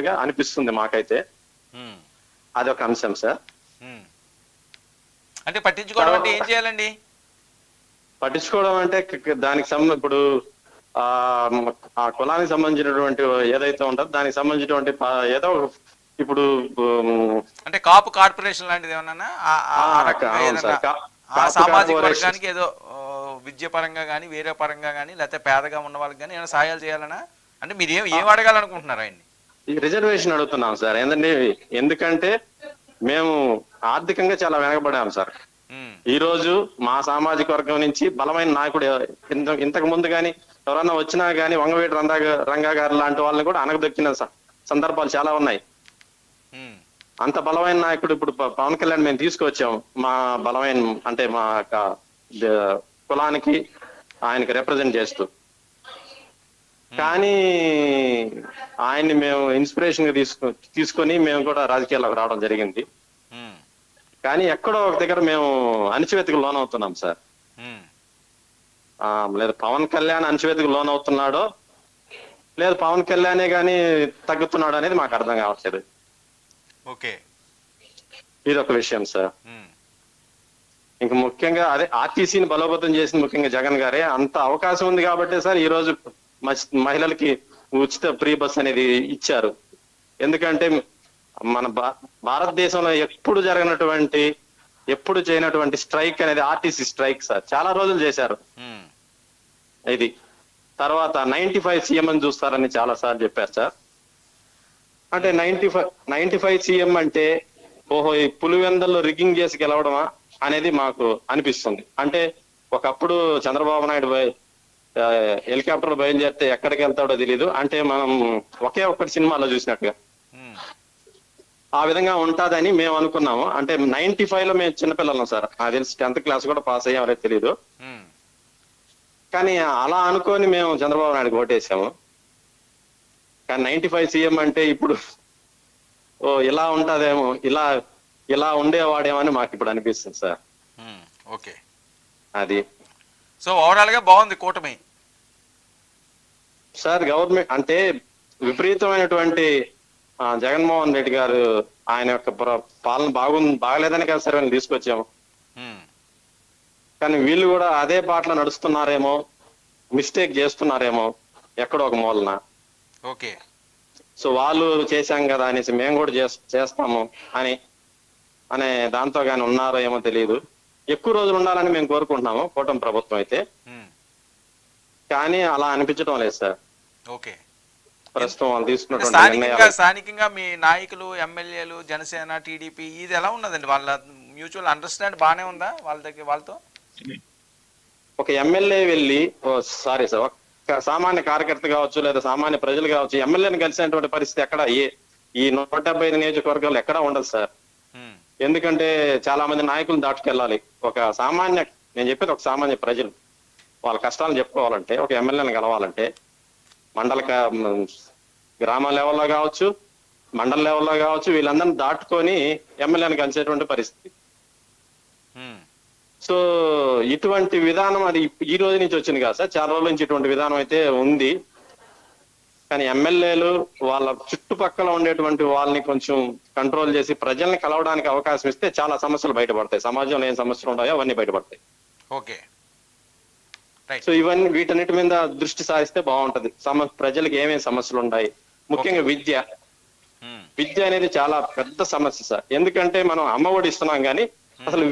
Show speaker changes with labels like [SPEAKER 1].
[SPEAKER 1] గా అనిపిస్తుంది మాకైతే.
[SPEAKER 2] ఉమ్,
[SPEAKER 1] అదొక అంశం సార్.
[SPEAKER 2] అంటే పట్టించుకోవడం అంటే ఏం చేయాలండి?
[SPEAKER 1] పట్టించుకోవడం అంటే దానికి సంబంధం ఇప్పుడు ఆ కులానికి సంబంధించినటువంటి ఏదైతే ఉంటుందో దానికి సంబంధించినటువంటి ఏదో ఒక ఇప్పుడు
[SPEAKER 2] అంటే కాపు కార్పొరేషన్ లాంటిది ఏమన్నా సామాజిక. వర్గానికి ఏదో విద్య పరంగా కానీ వేరే పరంగా కానీ లేకపోతే పేదగా ఉన్న వాళ్ళకి కానీ ఏమైనా సహాయాలు చేయాలనా? అంటే మీరు ఏం ఏం అడగాలనుకుంటున్నారు ఆయన్ని?
[SPEAKER 1] ఈ రిజర్వేషన్ అడుగుతున్నాం సార్. ఏంటంటే ఎందుకంటే మేము ఆర్థికంగా చాలా వెనకబడాం సార్. ఈ రోజు మా సామాజిక వర్గం నుంచి బలమైన నాయకుడు ఇంత ఇంతకు ముందు గాని ఎవరన్నా వచ్చినా గానీ వంగవేటి రంగా రంగా గారు లాంటి వాళ్ళని కూడా అనగదొక్కిన సందర్భాలు చాలా ఉన్నాయి. అంత బలమైన నాయకుడు ఇప్పుడు పవన్ కళ్యాణ్ మేము తీసుకొచ్చాం. మా బలమైన అంటే మా కులానికి ఆయనకి రిప్రజెంట్ చేస్తూ. కానీ ఆయన్ని మేము ఇన్స్పిరేషన్గా తీసుకు తీసుకొని మేము కూడా రాజకీయాల్లోకి రావడం జరిగింది. కానీ ఎక్కడో ఒక దగ్గర మేము అణచివేతకు లోనవుతున్నాం సార్.
[SPEAKER 2] ఉమ్.
[SPEAKER 1] ఆ, లేదు పవన్ కళ్యాణ్ అణచివేతకు లోనవుతున్నాడో లేదు పవన్ కళ్యాణే గాని తగ్గుతున్నాడు అనేది మాకు అర్థం కావట్లేదు.
[SPEAKER 2] ఓకే.
[SPEAKER 1] ఇది ఒక విషయం సార్. ఇంకా ముఖ్యంగా అదే ఆర్టీసీని బలోపేతం చేసింది ముఖ్యంగా జగన్ గారే అంత అవకాశం ఉంది కాబట్టి సార్ ఈ రోజు మహిళలకి ఉచిత ఫ్రీ బస్ అనేది ఇచ్చారు. ఎందుకంటే మన భారతదేశంలో ఎప్పుడు జరగనటువంటి ఎప్పుడు చేయనటువంటి స్ట్రైక్ అనేది ఆర్టీసీ స్ట్రైక్ సార్. చాలా రోజులు చేశారు. ఇది. తర్వాత నైన్టీ ఫైవ్ సీఎం అని చూస్తారని చాలా సార్లు చెప్పారు సార్. అంటే ninety five ninety five CM అంటే ఓహో ఈ పులివెందల్లో రిగ్గింగ్ చేసి గెలవడమా అనేది మాకు అనిపిస్తుంది. అంటే ఒకప్పుడు చంద్రబాబు నాయుడు హెలికాప్టర్ బయలుదేరితే ఎక్కడికి వెళ్తాడో తెలియదు అంటే మనం ఒకే ఒక్కటి సినిమాలో చూసినట్టుగా. ఆ విధంగా ఉంటుందని మేము అనుకున్నాము. అంటే నైన్టీ ఫైవ్లో మేము చిన్నపిల్లలం సార్. నాకు తెలిసి టెన్త్ క్లాస్ కూడా పాస్ అయ్యామో తెలియదు. కానీ అలా అనుకొని మేము చంద్రబాబు నాయుడు ఓటేసాము. కానీ నైన్టీ ఫైవ్ సీఎం అంటే ఇప్పుడు ఓ ఇలా ఉంటదేమో ఇలా ఇలా ఉండేవాడేమో అని మాకు ఇప్పుడు అనిపిస్తుంది సార్.
[SPEAKER 2] ఓకే.
[SPEAKER 1] అది.
[SPEAKER 2] సో ఓవరాల్గా బాగుంది కూటమి.
[SPEAKER 1] సార్ గవర్నమెంట్ అంటే విపరీతమైనటువంటి జగన్మోహన్ రెడ్డి గారు ఆయన యొక్క పాలన బాగుంది బాగలేదని కదా సార్ తీసుకొచ్చాము. కానీ వీళ్ళు కూడా అదే బాటలో నడుస్తున్నారేమో మిస్టేక్ చేస్తున్నారేమో ఎక్కడో ఒక మూలన.
[SPEAKER 2] ఓకే.
[SPEAKER 1] సో వాళ్ళు చేశాం కదా అనేసి మేము కూడా చేస్- చేస్తాము అని అనే దాంతో కానీ ఉన్నారో ఏమో తెలియదు ఎక్కువ రోజులు ఉండాలని మేము కోరుకుంటున్నాము కూటమి ప్రభుత్వం అయితే. కానీ అలా అనిపించడం లేదు సార్.
[SPEAKER 2] ఓకే.
[SPEAKER 1] ప్రస్తుతం వాళ్ళు తీసుకున్నటువంటి
[SPEAKER 2] స్థానికంగా మీ నాయకులు ఎమ్మెల్యేలు జనసేన టీడీపీ ఇది ఎలా ఉన్నదండి? వాళ్ళ మ్యూచువల్ అండర్స్టాండ్ బాగానే ఉందా వాళ్ళ దగ్గర వాళ్ళతో?
[SPEAKER 1] ఒక ఎమ్మెల్యే వెళ్ళి ఓ సారీ సార్ ఒక సామాన్య కార్యకర్త కావచ్చు లేదా సామాన్య ప్రజలు కావచ్చు ఎమ్మెల్యేని కలిసినటువంటి పరిస్థితి ఎక్కడ? ఈ నూట డెబ్బై ఐదు నియోజకవర్గాలు ఎక్కడా ఉండదు సార్. ఎందుకంటే చాలా మంది నాయకులు దాటుకెళ్ళాలి. ఒక సామాన్య నేను చెప్పేది ఒక సామాన్య ప్రజలు. వాళ్ళ కష్టాలను చెప్పుకోవాలంటే ఒక ఎమ్మెల్యేని కలవాలంటే మండల గ్రామ లెవెల్లో కావచ్చు మండల లెవెల్లో కావచ్చు వీళ్ళందరినీ దాటుకొని ఎమ్మెల్యేని కలిసేటువంటి పరిస్థితి. సో ఇటువంటి విధానం అది ఈ రోజు నుంచి వచ్చింది కదా సార్. చాలా రోజుల నుంచి ఇటువంటి విధానం అయితే ఉంది. కానీ ఎమ్మెల్యేలు వాళ్ళ చుట్టుపక్కల ఉండేటువంటి వాళ్ళని కొంచెం కంట్రోల్ చేసి ప్రజల్ని కలవడానికి అవకాశం ఇస్తే చాలా సమస్యలు బయటపడతాయి. సమాజంలో ఏం సమస్యలు ఉన్నాయో అవన్నీ బయటపడతాయి.
[SPEAKER 2] ఓకే.
[SPEAKER 1] సో ఇవన్నీ వీటన్నిటి మీద దృష్టి సారిస్తే బాగుంటది. సమ ప్రజలకు ఏమేమి సమస్యలు ఉన్నాయి ముఖ్యంగా విద్య.
[SPEAKER 2] ఉమ్.
[SPEAKER 1] విద్య అనేది చాలా పెద్ద సమస్య సార్. ఎందుకంటే మనం అమ్మఒడి ఇస్తున్నాం కానీ అసలు